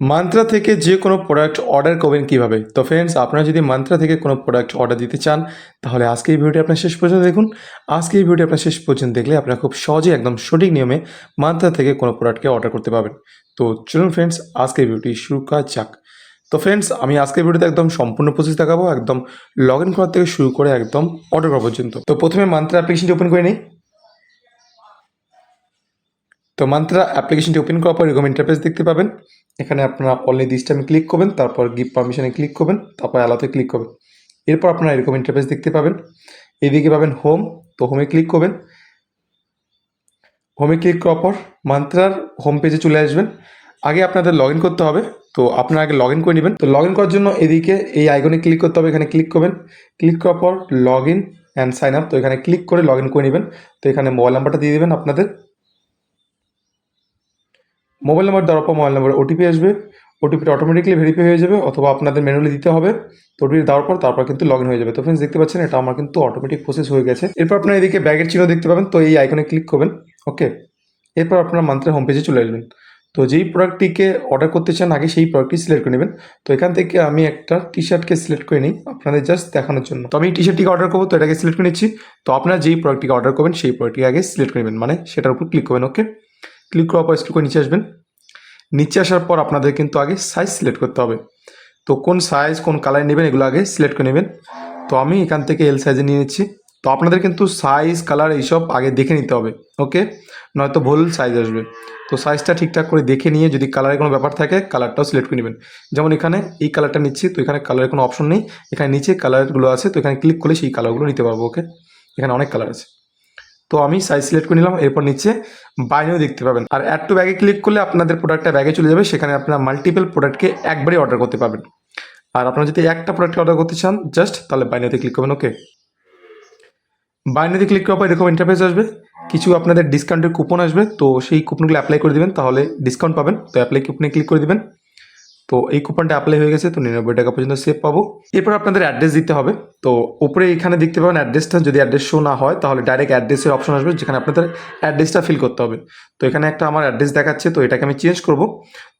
Mantra থেকে যে কোনো প্রোডাক্ট অর্ডার করবেন কীভাবে? তো ফ্রেন্ডস আপনারা যদি মান্ত্রা থেকে কোনো প্রোডাক্ট অর্ডার দিতে চান, তাহলে আজকে এই ভিডিওটি আপনার শেষ পর্যন্ত দেখুন। আজকে এই ভিডিওটি আপনার শেষ পর্যন্ত দেখলে আপনারা খুব সহজে একদম সঠিক নিয়মে মান্ত্রা থেকে কোনো প্রোডাক্টকে অর্ডার করতে পারবেন। তো চলুন ফ্রেন্ডস আজকে এই ভিডিওটি শুরু করা যাক। তো ফ্রেন্ডস আমি আজকের ভিডিওতে একদম সম্পূর্ণ প্রসেস দেখাবো। একদম লগ ইন করার থেকে শুরু করে একদম অর্ডার করা পর্যন্ত। তো প্রথমে মান্ত্রা অ্যাপ্লিকেশনটি ওপেন করে নিই। তো মান্ত্রা অ্যাপ্লিকেশনটি ওপেন করার পর এরকম ইন্টারফেস দেখতে পাবেন। এখানে আপনারা অনলি দিস টাইমে ক্লিক করবেন, তারপর গিভ পারমিশনে ক্লিক করবেন, তারপর অ্যালাতে ক্লিক করবেন। এরপর আপনারা এরকম ইন্টারফেস দেখতে পাবেন। এদিকে পাবেন হোম তো হোমে ক্লিক করবেন। হোমে ক্লিক করার পর মান্ত্রার হোম পেজে চলে আসবেন। আগে আপনাদের লগ করতে হবে, তো আপনারা আগে লগ করে নেবেন। তো লগ করার জন্য এদিকে এই আইকনে ক্লিক করতে হবে, এখানে ক্লিক করবেন। ক্লিক করার পর log in and sign up তো এখানে ক্লিক করে লগ করে নেবেন। তো এখানে মোবাইল নাম্বারটা দিয়ে দেবেন আপনাদের। মোবাইল নাম্বার দেওয়ার পর মোবাইল নাম্বার ওটিপি আসবে। ওটিপিটা অটোমেটিকলি ভেরিফাই হয়ে যাবে অথবা আপনাদের ম্যানুয়ালি দিতে হবে। তো ওটিপি দেওয়ার পর তারপর কিন্তু লগ ইন হয়ে যাবে। তো ফ্রেন্ডস দেখতে পাচ্ছেন এটা আমার কিন্তু অটোমেটিক প্রসেস হয়ে গেছে। এরপর আপনার এদিকে ব্যাগের চিহ্ন দেখতে পাবেন। তো এই আইকনে ক্লিক করবেন। ওকে এরপর আপনার মান্থের হোম পেজে চলে আসবেন। তো যেই প্রোডাক্টটিকে অর্ডার করতে চান, আগে সেই প্রোডাক্টটি সিলেক্ট করে নেবেন। তো এখান থেকে আমি একটা টি শার্টকে সিলেক্ট করে নিই আপনাদের জাস্ট দেখানোর জন্য। তো আমি টি শার্টটিকে অর্ডার করব। তো এটাকে সিলেক্ট করে নিচ্ছি। তো আপনারা যেই প্রোডাক্টটিকে অর্ডার করবেন, সেই প্রোডাক্টটিকে আগে সিলেক্ট করে নেবেন। মানে সেটার উপর ক্লিক করবেন। ওকে ক্লিক করার পর স্ক্রল করে নিচে আসবেন। নিচে আসার পর আপনাদের কিন্তু আগে সাইজ সিলেক্ট করতে হবে। তো কোন সাইজ কোন কালার নেবেন, এগুলো আগে সিলেক্ট করে নেবেন। তো আমি এখান থেকে এল সাইজে নিয়ে নিচ্ছি। তো আপনাদের কিন্তু সাইজ কালার এইসব আগে দেখে নিতে হবে ওকে নয়তো ভুল সাইজ আসবে। তো সাইজটা ঠিকঠাক করে দেখে নিয়ে যদি কালারের কোনো ব্যাপার থাকে কালারটাও সিলেক্ট করে নেবেন। যেমন এখানে এই কালারটা নিচ্ছি, তো এখানে কালারের কোনো অপশন নেই। এখানে নিচে কালারগুলো আছে, তো এখানে ক্লিক করলে সেই কালারগুলো নিতে পারব ওকে এখানে অনেক কালার আছে। তো আমি সাইজ সিলেক্ট করে নিলাম, এরপর নিচে বাইনেও দেখতে পাবেন। আর অ্যাড টু ব্যাগে ক্লিক করলে আপনাদের প্রোডাক্টটা ব্যাগে চলে যাবে, সেখানে আপনারা মাল্টিপল প্রোডাক্টকে একবারই অর্ডার করতে পারবেন। আর আপনারা যদি একটা প্রোডাক্ট অর্ডার করতে চান জাস্ট তাহলে বাইনেতে ক্লিক করবেন ওকে বাইনাতে ক্লিক করার পর এরকম ইন্টারফেস আসবে। কিছু আপনাদের ডিসকাউন্টের কুপন আসবে, তো সেই কুপনগুলো অ্যাপ্লাই করে দিবেন, তাহলে ডিসকাউন্ট পাবেন। তো অ্যাপ্লাই কুপনে ক্লিক করে দিবেন। তো এই কুপনটা অ্যাপ্লাই হয়ে গেছে, তো নিরানব্বই টাকা পর্যন্ত সেভ পাবো। এরপর আপনাদের অ্যাড্রেস দিতে হবে। তো উপরে এখানে দেখতে পাবেন অ্যাড্রেসটা যদি অ্যাড্রেস শো না হয়, তাহলে ডাইরেক্ট অ্যাড্রেসের অপশন আসবে, যেখানে আপনাদের অ্যাড্রেসটা ফিল করতে হবে। তো এখানে একটা আমার অ্যাড্রেস দেখাচ্ছে, তো এটাকে আমি চেঞ্জ করব।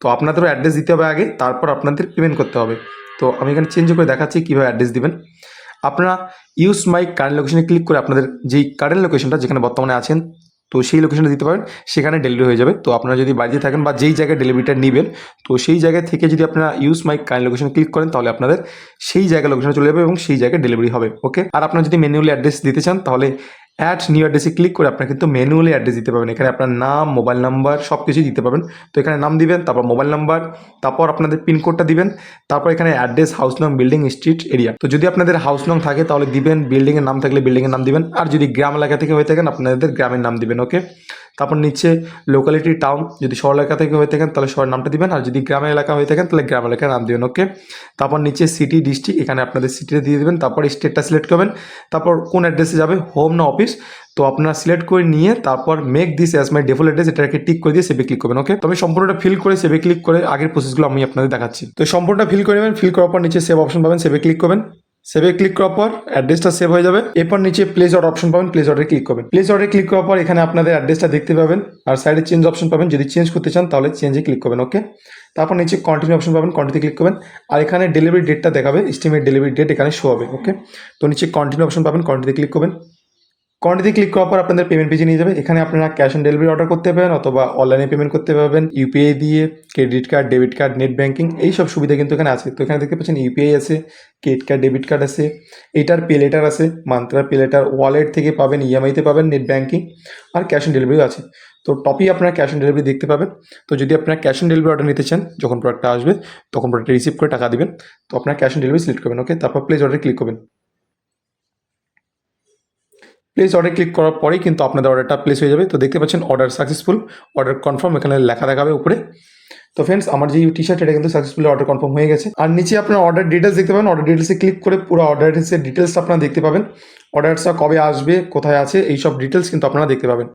তো আপনাদেরও অ্যাড্রেস দিতে হবে আগে, তারপর আপনাদের পেমেন্ট করতে হবে। তো আমি এখানে চেঞ্জ করে দেখাচ্ছি কীভাবে অ্যাড্রেস দিবেন। আপনারা ইউজ মাই কারেন্ট লোকেশনে ক্লিক করে আপনাদের যেই কারেন্ট লোকেশনটা যেখানে বর্তমানে আছেন তো সেই লোকেশনটা দিতে পারেন, সেখানে ডেলিভারি হয়ে যাবে। তো আপনারা যদি বাড়িতে থাকেন বা যেই জায়গায় ডেলিভারিটা নেবেন, তো সেই জায়গা থেকে যদি আপনারা use my kind location click করেন, তাহলে আপনাদের সেই জায়গায় লোকেশনে চলে যাবে এবং সেই জায়গায় ডেলিভারি হবে ওকে আর আপনারা যদি ম্যানুয়ালি অ্যাড্রেস দিতে চান, তাহলে অ্যাড নিউ অ্যাড্রেসে ক্লিক করে আপনারা কিন্তু ম্যানুয়ালি অ্যাড্রেস দিতে পারবেন। এখানে আপনার নাম মোবাইল নাম্বার সব কিছুই দিতে পারবেন। তো এখানে নাম দিবেন, তারপর মোবাইল নাম্বার তারপর আপনাদের পিনকোডটা দিবেন, তারপর এখানে অ্যাড্রেস হাউস নং বিল্ডিং স্ট্রিট এরিয়া তো যদি আপনাদের হাউস নং থাকে তাহলে দিবেন বিল্ডিংয়ের নাম থাকলে বিল্ডিংয়ের নাম দিবেন। আর যদি গ্রাম এলাকা থেকে হয়ে থাকেন, আপনাদের গ্রামের নাম দিবেন ওকে তারপর নিচে লোকালিটি টাউন যদি শহর এলাকা থেকে হয়ে থাকেন, তাহলে শহরের নামটা দিবেন। আর যদি গ্রামের এলাকা হয়ে থাকেন, তাহলে গ্রাম এলাকার নাম দিবেন ওকে তারপর নিচে সিটি ডিস্ট্রিক্ট এখানে আপনাদের সিটিটা দিয়ে দেবেন। তারপর স্টেটটা সিলেক্ট করবেন। তারপর কোন অ্যাড্রেসে যাবে? হোম না অফিস তো আপনারা সিলেক্ট করে নিয়ে তারপর make this as my default address এটাকে টিক করে দিয়ে সেভে ক্লিক করবেন ওকে তো আমি সম্পূর্ণটা ফিল করে সেভে ক্লিক করে আগের প্রসেসগুলো আমি আপনাদের দেখাচ্ছি। তো সম্পূর্ণটা ফিল করে নেবেন ফিল করার পর নিচে সেভ অপশন পাবেন সেভে ক্লিক করবেন। সেভে ক্লিক করার পর অ্যাড্রেসটা সেভ হয়ে যাবে। এরপর নিচে প্লেস অর্ডার অপশন পাবেন প্লেস অর্ডারে ক্লিক করবেন। প্লেস অর্ডারে ক্লিক করার পর এখানে আপনাদের অ্যাড্রেসটা দেখতে পাবেন, আর সাইডে চেঞ্জ অপশন পাবেন, যদি চেঞ্জ করতে চান তাহলে চেঞ্জে ক্লিক করবেন ওকে তারপর নিচে কন্টিনিউ অপশন পাবেন কন্টিনিউ ক্লিক করবেন, আর এখানে ডেলিভারি ডেটটা দেখাবে এস্টিমেট ডেলিভারি ডেট এখানে শো হবে ওকে তো নিচে কন্টিনিউ অপশন পাবেন কন্টিনিউ ক্লিক করবেন। কোয়ান্টিটি ক্লিক করার পর আপনাদের পেমেন্ট পেজে নিয়ে যাবে। এখানে আপনারা ক্যাশ অন ডেলিভারি অর্ডার করতে পারেন অথবা অনলাইনে পেমেন্ট করতে পারবেন ইউপিআই দিয়ে credit card debit card net banking এই সব সুবিধা কিন্তু এখানে আছে। তো এখানে দেখতে পাচ্ছেন ইউপিআই আছে ক্রেডিট কার্ড ডেবিট কার্ড আছে, এটার পে লেটার আছে মান্ত্রার পে লেটার ওয়ালেট থেকে পাবেন ইএমআইতে পাবেন নেট ব্যাঙ্কিং আর ক্যাশ অন ডেলিভারিও আছে। তো টপই আপনারা ক্যাশ অন ডেলিভারি দেখতে পাবেন। তো যদি আপনারা ক্যাশ অন ডেলিভারি অর্ডার নিতে চান, যখন প্রোডাক্টটা আসবে, তখন প্রোডাক্টটা রিসিভ করে টাকা দেবেন। তো আপনারা ক্যাশ অন ডেলিভারি সিলেক্ট করবেন ওকে তারপর প্লেস অর্ডারে ক্লিক করবেন। প্লেস অর্ডার ক্লিক করার পরেই কিন্তু আপনাদের অর্ডারটা প্লেস হয়ে যাবে। তো দেখতে পাচ্ছেন অর্ডার সাকসেসফুল অর্ডার কনফার্ম এখানে লেখা দেখাবে উপরে। তো ফ্রেন্ডস আমার যে টি শার্ট এটা কিন্তু সাকসেসফুলি অর্ডার কনফার্ম হয়ে গেছে। আর নিচে আপনার অর্ডার ডিটেলস দেখতে পাবেন। অর্ডার ডিটেলসে ক্লিক করে পুরো অর্ডার ডিটেলস আপনারা দেখতে পাবেন। অর্ডারটা কবে আসবে, কোথায় আছে এই সব ডিটেলস কিন্তু আপনারা দেখতে পাবেন।